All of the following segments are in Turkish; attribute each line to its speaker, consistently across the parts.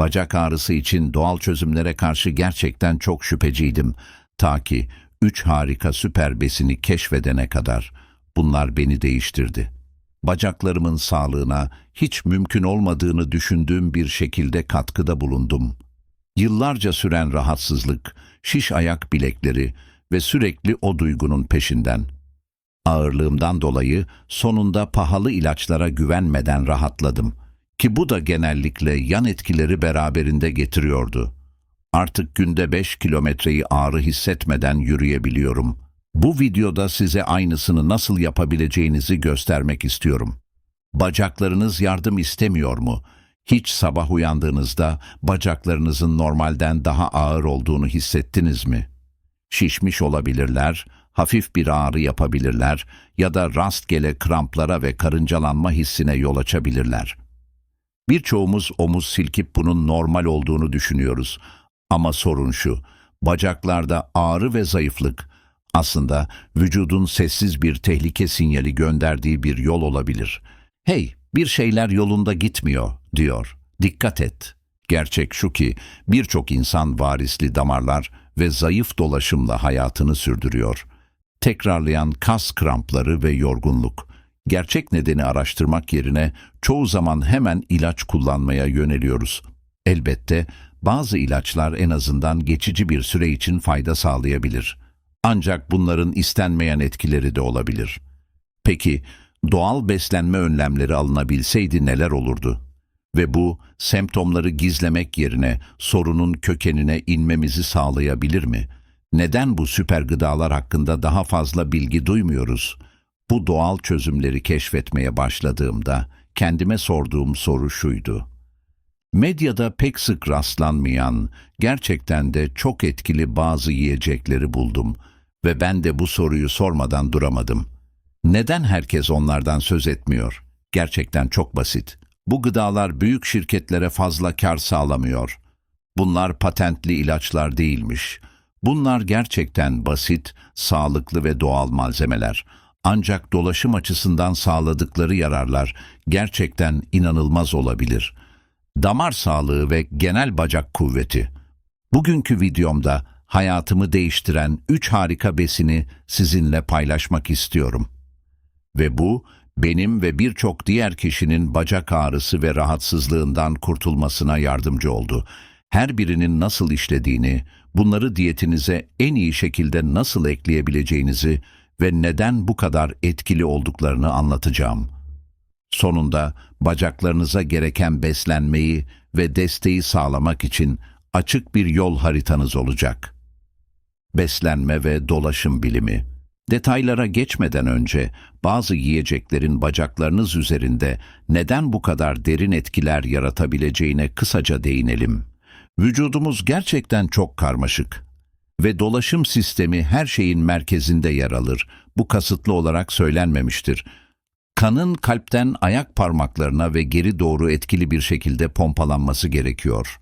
Speaker 1: Bacak ağrısı için doğal çözümlere karşı gerçekten çok şüpheciydim. Ta ki üç harika süper besini keşfedene kadar. Bunlar beni değiştirdi. Bacaklarımın sağlığına hiç mümkün olmadığını düşündüğüm bir şekilde katkıda bulundum. Yıllarca süren rahatsızlık, şiş ayak bilekleri ve sürekli o duygunun peşinden. Ağırlığımdan dolayı sonunda pahalı ilaçlara güvenmeden rahatladım ki bu da genellikle yan etkileri beraberinde getiriyordu. Artık günde 5 kilometreyi ağrı hissetmeden yürüyebiliyorum. Bu videoda size aynısını nasıl yapabileceğinizi göstermek istiyorum. Bacaklarınız yardım istemiyor mu? Hiç sabah uyandığınızda bacaklarınızın normalden daha ağır olduğunu hissettiniz mi? Şişmiş olabilirler, hafif bir ağrı yapabilirler ya da rastgele kramplara ve karıncalanma hissine yol açabilirler. Birçoğumuz omuz silkip bunun normal olduğunu düşünüyoruz. Ama sorun şu, bacaklarda ağrı ve zayıflık aslında vücudun sessiz bir tehlike sinyali gönderdiği bir yol olabilir. Hey, bir şeyler yolunda gitmiyor, diyor. Dikkat et. Gerçek şu ki birçok insan varisli damarlar ve zayıf dolaşımla hayatını sürdürüyor. Tekrarlayan kas krampları ve yorgunluk. Gerçek nedeni araştırmak yerine çoğu zaman hemen ilaç kullanmaya yöneliyoruz. Elbette bazı ilaçlar en azından geçici bir süre için fayda sağlayabilir. Ancak bunların istenmeyen etkileri de olabilir. Peki doğal beslenme önlemleri alınabilseydi neler olurdu? Ve bu semptomları gizlemek yerine sorunun kökenine inmemizi sağlayabilir mi? Neden bu süper gıdalar hakkında daha fazla bilgi duymuyoruz? Bu doğal çözümleri keşfetmeye başladığımda kendime sorduğum soru şuydu. Medyada pek sık rastlanmayan, gerçekten de çok etkili bazı yiyecekleri buldum ve ben de bu soruyu sormadan duramadım. Neden herkes onlardan söz etmiyor? Gerçekten çok basit. Bu gıdalar büyük şirketlere fazla kar sağlamıyor. Bunlar patentli ilaçlar değilmiş. Bunlar gerçekten basit, sağlıklı ve doğal malzemeler. Ancak dolaşım açısından sağladıkları yararlar gerçekten inanılmaz olabilir. Damar sağlığı ve genel bacak kuvveti. Bugünkü videomda hayatımı değiştiren 3 harika besini sizinle paylaşmak istiyorum. Ve bu benim ve birçok diğer kişinin bacak ağrısı ve rahatsızlığından kurtulmasına yardımcı oldu. Her birinin nasıl işlediğini, bunları diyetinize en iyi şekilde nasıl ekleyebileceğinizi ve neden bu kadar etkili olduklarını anlatacağım. Sonunda bacaklarınıza gereken beslenmeyi ve desteği sağlamak için açık bir yol haritanız olacak. Beslenme ve dolaşım bilimi Detaylara geçmeden önce bazı yiyeceklerin bacaklarınız üzerinde neden bu kadar derin etkiler yaratabileceğine kısaca değinelim. Vücudumuz gerçekten çok karmaşık ve dolaşım sistemi her şeyin merkezinde yer alır. Bu kasıtlı olarak söylenmemiştir. Kanın kalpten ayak parmaklarına ve geri doğru etkili bir şekilde pompalanması gerekiyor.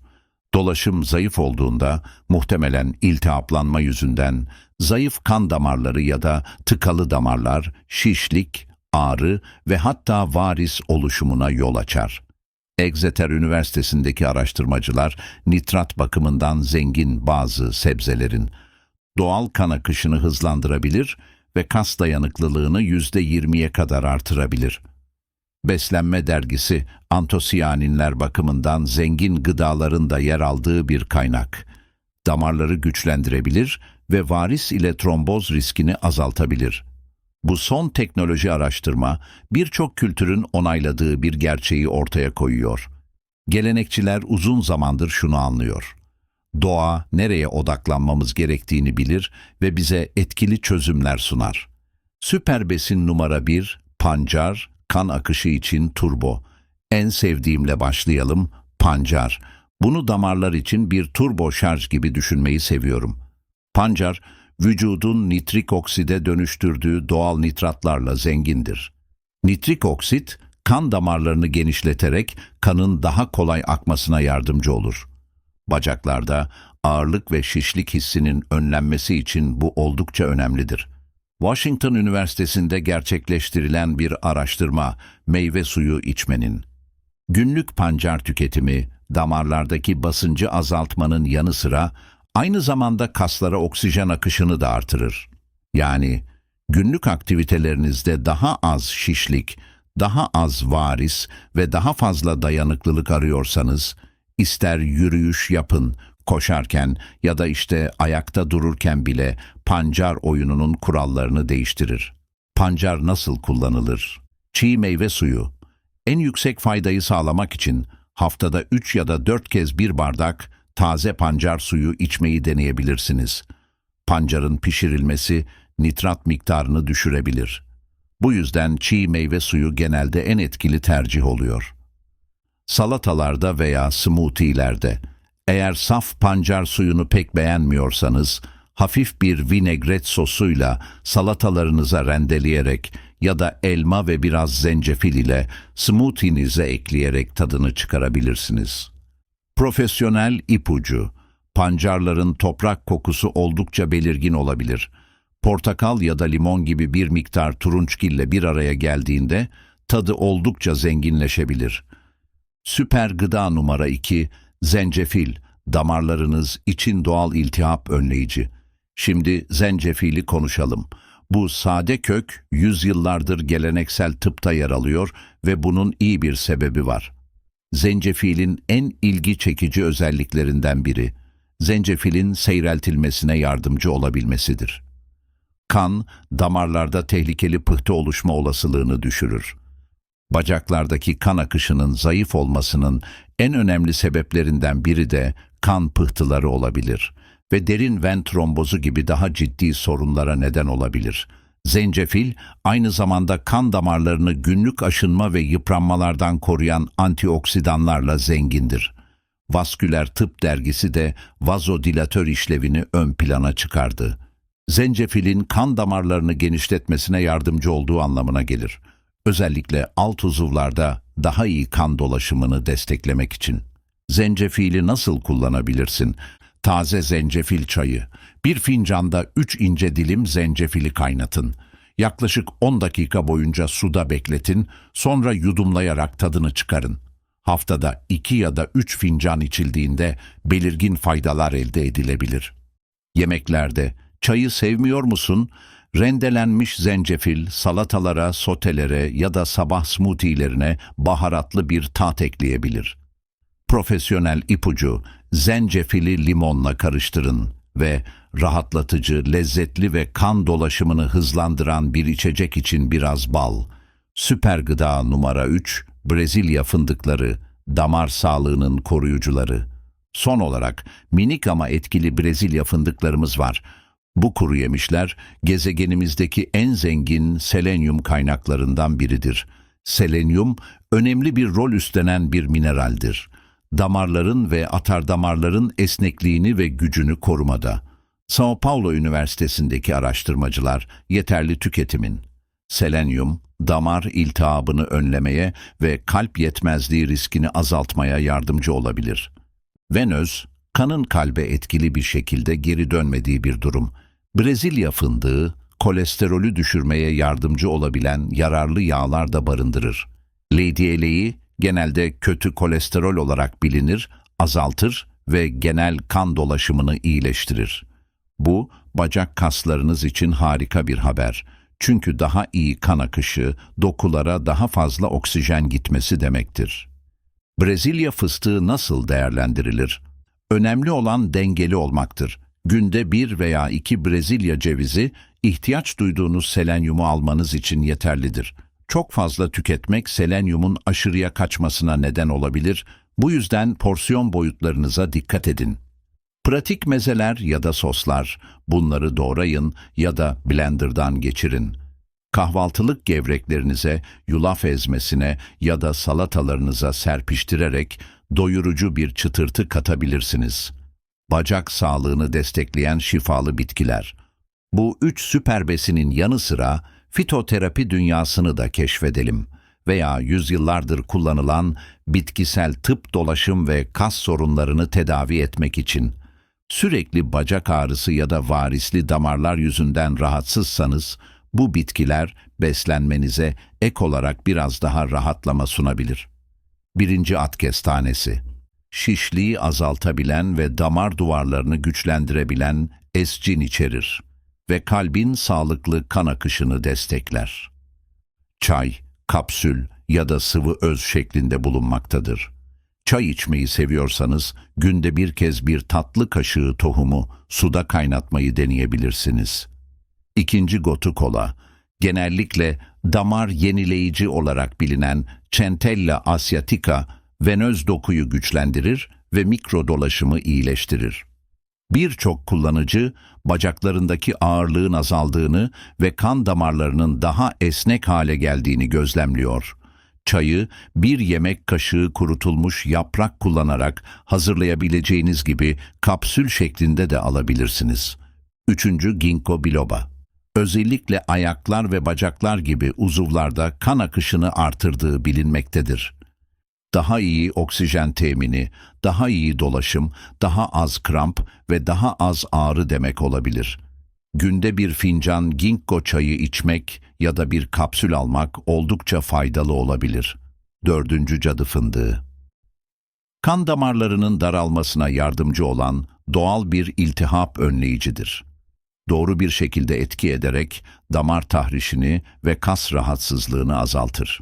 Speaker 1: Dolaşım zayıf olduğunda muhtemelen iltihaplanma yüzünden zayıf kan damarları ya da tıkalı damarlar, şişlik, ağrı ve hatta varis oluşumuna yol açar. Exeter Üniversitesi'ndeki araştırmacılar nitrat bakımından zengin bazı sebzelerin doğal kan akışını hızlandırabilir ve kas dayanıklılığını %20'ye kadar artırabilir. Beslenme dergisi antosiyaninler bakımından zengin gıdaların da yer aldığı bir kaynak. Damarları güçlendirebilir ve varis ile tromboz riskini azaltabilir. Bu son teknoloji araştırma birçok kültürün onayladığı bir gerçeği ortaya koyuyor. Gelenekçiler uzun zamandır şunu anlıyor. Doğa nereye odaklanmamız gerektiğini bilir ve bize etkili çözümler sunar. Süper besin numara 1, pancar, kan akışı için turbo. En sevdiğimle başlayalım, pancar. Bunu damarlar için bir turbo şarj gibi düşünmeyi seviyorum. Pancar, vücudun nitrik okside dönüştürdüğü doğal nitratlarla zengindir. Nitrik oksit, kan damarlarını genişleterek kanın daha kolay akmasına yardımcı olur. Bacaklarda ağırlık ve şişlik hissinin önlenmesi için bu oldukça önemlidir. Washington Üniversitesi'nde gerçekleştirilen bir araştırma, meyve suyu içmenin. Günlük pancar tüketimi damarlardaki basıncı azaltmanın yanı sıra aynı zamanda kaslara oksijen akışını da artırır. Yani günlük aktivitelerinizde daha az şişlik, daha az varis ve daha fazla dayanıklılık arıyorsanız, ister yürüyüş yapın, koşarken ya da işte ayakta dururken bile pancar oyununun kurallarını değiştirir. Pancar nasıl kullanılır? Çiğ meyve suyu. En yüksek faydayı sağlamak için haftada 3 ya da 4 kez bir bardak taze pancar suyu içmeyi deneyebilirsiniz. Pancarın pişirilmesi nitrat miktarını düşürebilir. Bu yüzden çiğ meyve suyu genelde en etkili tercih oluyor. Salatalarda veya smoothie'lerde eğer saf pancar suyunu pek beğenmiyorsanız hafif bir vinegret sosuyla salatalarınıza rendeleyerek ya da elma ve biraz zencefil ile smoothie'nize ekleyerek tadını çıkarabilirsiniz. Profesyonel ipucu. Pancarların toprak kokusu oldukça belirgin olabilir. Portakal ya da limon gibi bir miktar turunçgille bir araya geldiğinde tadı oldukça zenginleşebilir. Süper gıda numara 2, zencefil, damarlarınız için doğal iltihap önleyici. Şimdi zencefili konuşalım. Bu sade kök yüzyıllardır geleneksel tıpta yer alıyor ve bunun iyi bir sebebi var. Zencefilin en ilgi çekici özelliklerinden biri, zencefilin seyreltilmesine yardımcı olabilmesidir. Kan, damarlarda tehlikeli pıhtı oluşma olasılığını düşürür. Bacaklardaki kan akışının zayıf olmasının en önemli sebeplerinden biri de kan pıhtıları olabilir ve derin ven trombozu gibi daha ciddi sorunlara neden olabilir. Zencefil aynı zamanda kan damarlarını günlük aşınma ve yıpranmalardan koruyan antioksidanlarla zengindir. Vasküler Tıp dergisi de vazodilatör işlevini ön plana çıkardı. Zencefilin kan damarlarını genişletmesine yardımcı olduğu anlamına gelir. Özellikle alt uzuvlarda daha iyi kan dolaşımını desteklemek için. Zencefili nasıl kullanabilirsin? Taze zencefil çayı. Bir fincanda 3 ince dilim zencefili kaynatın. Yaklaşık 10 dakika boyunca suda bekletin, sonra yudumlayarak tadını çıkarın. Haftada 2 ya da 3 fincan içildiğinde belirgin faydalar elde edilebilir. Yemeklerde çayı sevmiyor musun? Rendelenmiş zencefil salatalara, sotelere ya da sabah smoothie'lerine baharatlı bir tat ekleyebilir. Profesyonel ipucu, zencefili limonla karıştırın ve rahatlatıcı, lezzetli ve kan dolaşımını hızlandıran bir içecek için biraz bal. Süper gıda numara 3, Brezilya fındıkları, damar sağlığının koruyucuları. Son olarak minik ama etkili Brezilya fındıklarımız var. Bu kuru yemişler gezegenimizdeki en zengin selenyum kaynaklarından biridir. Selenyum önemli bir rol üstlenen bir mineraldir. Damarların ve atardamarların esnekliğini ve gücünü korumada. São Paulo Üniversitesi'ndeki araştırmacılar yeterli tüketimin selenyum, damar iltihabını önlemeye ve kalp yetmezliği riskini azaltmaya yardımcı olabilir. Venöz, kanın kalbe etkili bir şekilde geri dönmediği bir durum. Brezilya fındığı, kolesterolü düşürmeye yardımcı olabilen yararlı yağlar da barındırır. LDL'yi genelde kötü kolesterol olarak bilinir, azaltır ve genel kan dolaşımını iyileştirir. Bu, bacak kaslarınız için harika bir haber. Çünkü daha iyi kan akışı, dokulara daha fazla oksijen gitmesi demektir. Brezilya fıstığı nasıl değerlendirilir? Önemli olan dengeli olmaktır. Günde bir veya iki Brezilya cevizi ihtiyaç duyduğunuz selenyumu almanız için yeterlidir. Çok fazla tüketmek selenyumun aşırıya kaçmasına neden olabilir. Bu yüzden porsiyon boyutlarınıza dikkat edin. Pratik mezeler ya da soslar, bunları doğrayın ya da blenderdan geçirin. Kahvaltılık gevreklerinize, yulaf ezmesine ya da salatalarınıza serpiştirerek doyurucu bir çıtırtı katabilirsiniz. Bacak sağlığını destekleyen şifalı bitkiler. Bu üç süper besinin yanı sıra fitoterapi dünyasını da keşfedelim veya yüzyıllardır kullanılan bitkisel tıp dolaşım ve kas sorunlarını tedavi etmek için sürekli bacak ağrısı ya da varisli damarlar yüzünden rahatsızsanız bu bitkiler beslenmenize ek olarak biraz daha rahatlama sunabilir. Birinci at kestanesi. şişliği azaltabilen ve damar duvarlarını güçlendirebilen escin içerir ve kalbin sağlıklı kan akışını destekler. Çay, kapsül ya da sıvı öz şeklinde bulunmaktadır. Çay içmeyi seviyorsanız günde bir kez bir tatlı kaşığı tohumu suda kaynatmayı deneyebilirsiniz. İkinci gotu kola, genellikle damar yenileyici olarak bilinen Centella asiatica venöz dokuyu güçlendirir ve mikro dolaşımı iyileştirir. Birçok kullanıcı bacaklarındaki ağırlığın azaldığını ve kan damarlarının daha esnek hale geldiğini gözlemliyor. Çayı bir yemek kaşığı kurutulmuş yaprak kullanarak hazırlayabileceğiniz gibi kapsül şeklinde de alabilirsiniz. Üçüncü ginkgo biloba. Özellikle ayaklar ve bacaklar gibi uzuvlarda kan akışını artırdığı bilinmektedir daha iyi oksijen temini, daha iyi dolaşım, daha az kramp ve daha az ağrı demek olabilir. Günde bir fincan ginkgo çayı içmek ya da bir kapsül almak oldukça faydalı olabilir. Dördüncü cadı fındığı. Kan damarlarının daralmasına yardımcı olan doğal bir iltihap önleyicidir. Doğru bir şekilde etki ederek damar tahrişini ve kas rahatsızlığını azaltır.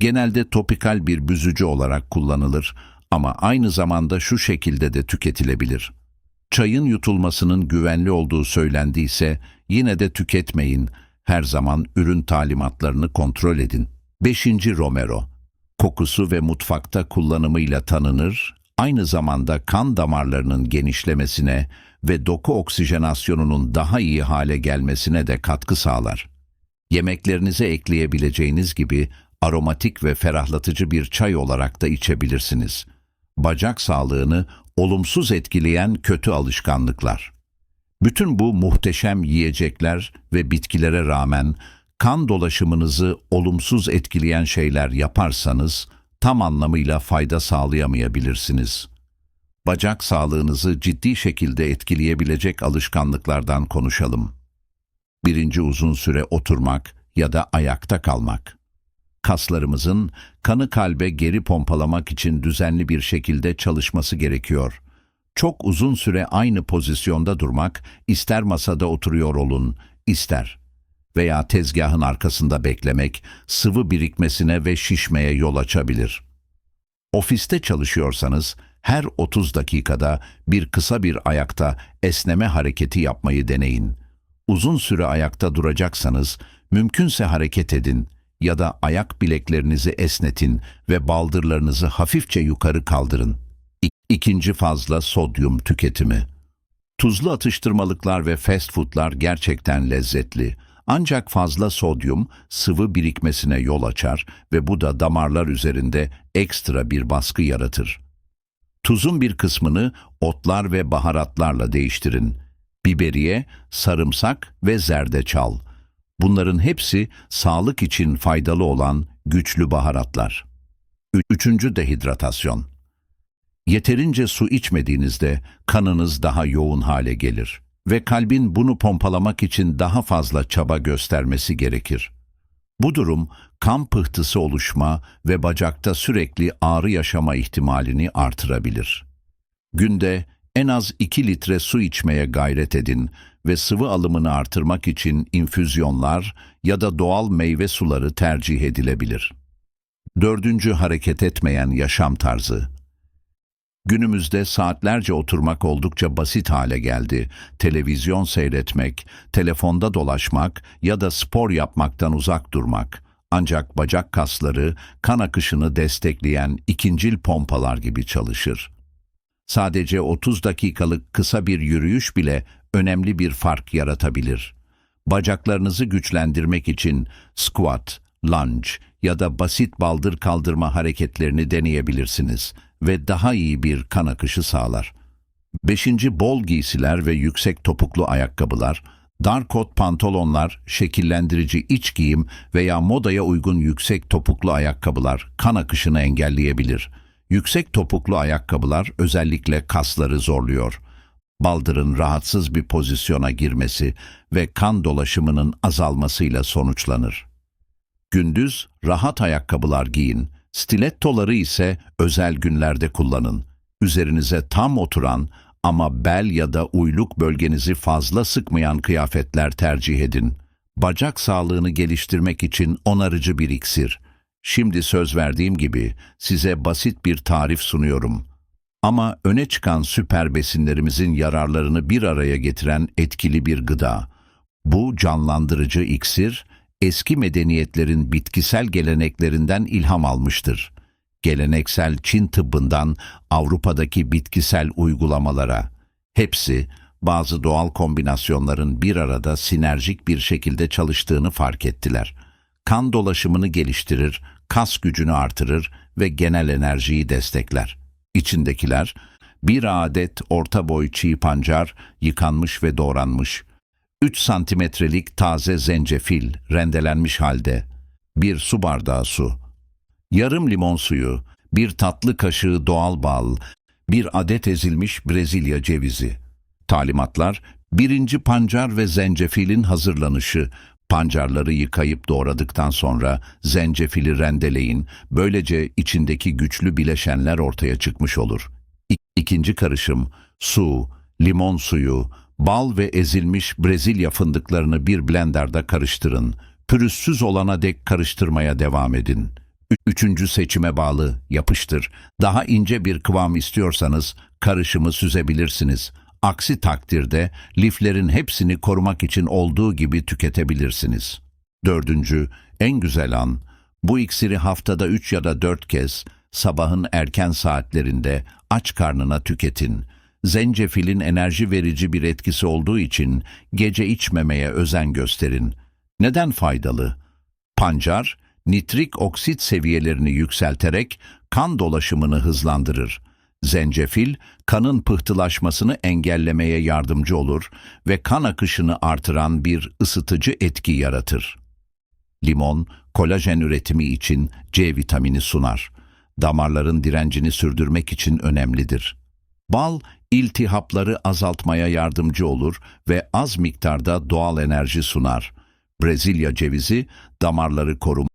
Speaker 1: Genelde topikal bir büzücü olarak kullanılır ama aynı zamanda şu şekilde de tüketilebilir. Çayın yutulmasının güvenli olduğu söylendiyse yine de tüketmeyin. Her zaman ürün talimatlarını kontrol edin. 5. Romero Kokusu ve mutfakta kullanımıyla tanınır, aynı zamanda kan damarlarının genişlemesine ve doku oksijenasyonunun daha iyi hale gelmesine de katkı sağlar. Yemeklerinize ekleyebileceğiniz gibi aromatik ve ferahlatıcı bir çay olarak da içebilirsiniz. Bacak sağlığını olumsuz etkileyen kötü alışkanlıklar. Bütün bu muhteşem yiyecekler ve bitkilere rağmen kan dolaşımınızı olumsuz etkileyen şeyler yaparsanız tam anlamıyla fayda sağlayamayabilirsiniz. Bacak sağlığınızı ciddi şekilde etkileyebilecek alışkanlıklardan konuşalım. Birinci uzun süre oturmak ya da ayakta kalmak kaslarımızın kanı kalbe geri pompalamak için düzenli bir şekilde çalışması gerekiyor. Çok uzun süre aynı pozisyonda durmak, ister masada oturuyor olun, ister veya tezgahın arkasında beklemek, sıvı birikmesine ve şişmeye yol açabilir. Ofiste çalışıyorsanız, her 30 dakikada bir kısa bir ayakta esneme hareketi yapmayı deneyin. Uzun süre ayakta duracaksanız, mümkünse hareket edin, ya da ayak bileklerinizi esnetin ve baldırlarınızı hafifçe yukarı kaldırın. İkinci fazla sodyum tüketimi. Tuzlu atıştırmalıklar ve fast foodlar gerçekten lezzetli. Ancak fazla sodyum sıvı birikmesine yol açar ve bu da damarlar üzerinde ekstra bir baskı yaratır. Tuzun bir kısmını otlar ve baharatlarla değiştirin. Biberiye, sarımsak ve zerdeçal. Bunların hepsi sağlık için faydalı olan güçlü baharatlar. Üçüncü dehidratasyon. Yeterince su içmediğinizde kanınız daha yoğun hale gelir ve kalbin bunu pompalamak için daha fazla çaba göstermesi gerekir. Bu durum kan pıhtısı oluşma ve bacakta sürekli ağrı yaşama ihtimalini artırabilir. Günde en az 2 litre su içmeye gayret edin ve sıvı alımını artırmak için infüzyonlar ya da doğal meyve suları tercih edilebilir. Dördüncü hareket etmeyen yaşam tarzı. Günümüzde saatlerce oturmak oldukça basit hale geldi. Televizyon seyretmek, telefonda dolaşmak ya da spor yapmaktan uzak durmak. Ancak bacak kasları kan akışını destekleyen ikincil pompalar gibi çalışır. Sadece 30 dakikalık kısa bir yürüyüş bile önemli bir fark yaratabilir. Bacaklarınızı güçlendirmek için squat, lunge ya da basit baldır kaldırma hareketlerini deneyebilirsiniz ve daha iyi bir kan akışı sağlar. Beşinci bol giysiler ve yüksek topuklu ayakkabılar, dar kot pantolonlar, şekillendirici iç giyim veya modaya uygun yüksek topuklu ayakkabılar kan akışını engelleyebilir. Yüksek topuklu ayakkabılar özellikle kasları zorluyor baldırın rahatsız bir pozisyona girmesi ve kan dolaşımının azalmasıyla sonuçlanır. Gündüz rahat ayakkabılar giyin Stilettoları ise özel günlerde kullanın. Üzerinize tam oturan ama bel ya da uyluk bölgenizi fazla sıkmayan kıyafetler tercih edin. Bacak sağlığını geliştirmek için onarıcı bir iksir. Şimdi söz verdiğim gibi size basit bir tarif sunuyorum. Ama öne çıkan süper besinlerimizin yararlarını bir araya getiren etkili bir gıda. Bu canlandırıcı iksir, eski medeniyetlerin bitkisel geleneklerinden ilham almıştır. Geleneksel Çin tıbbından Avrupa'daki bitkisel uygulamalara, hepsi bazı doğal kombinasyonların bir arada sinerjik bir şekilde çalıştığını fark ettiler. Kan dolaşımını geliştirir, kas gücünü artırır ve genel enerjiyi destekler. İçindekiler, bir adet orta boy çiğ pancar, yıkanmış ve doğranmış, 3 santimetrelik taze zencefil rendelenmiş halde, bir su bardağı su, yarım limon suyu, bir tatlı kaşığı doğal bal, bir adet ezilmiş Brezilya cevizi. Talimatlar, birinci pancar ve zencefilin hazırlanışı, pancarları yıkayıp doğradıktan sonra zencefili rendeleyin, böylece içindeki güçlü bileşenler ortaya çıkmış olur. İkinci karışım, su, limon suyu, bal ve ezilmiş Brezilya fındıklarını bir blenderda karıştırın. Pürüzsüz olana dek karıştırmaya devam edin. Üçüncü seçime bağlı, yapıştır. Daha ince bir kıvam istiyorsanız karışımı süzebilirsiniz. Aksi takdirde liflerin hepsini korumak için olduğu gibi tüketebilirsiniz. Dördüncü, en güzel an, bu iksiri haftada üç ya da dört kez sabahın erken saatlerinde aç karnına tüketin. Zencefilin enerji verici bir etkisi olduğu için gece içmemeye özen gösterin. Neden faydalı? Pancar, nitrik oksit seviyelerini yükselterek kan dolaşımını hızlandırır. Zencefil, kanın pıhtılaşmasını engellemeye yardımcı olur ve kan akışını artıran bir ısıtıcı etki yaratır. Limon, kolajen üretimi için C vitamini sunar. Damarların direncini sürdürmek için önemlidir. Bal, iltihapları azaltmaya yardımcı olur ve az miktarda doğal enerji sunar. Brezilya cevizi, damarları koruma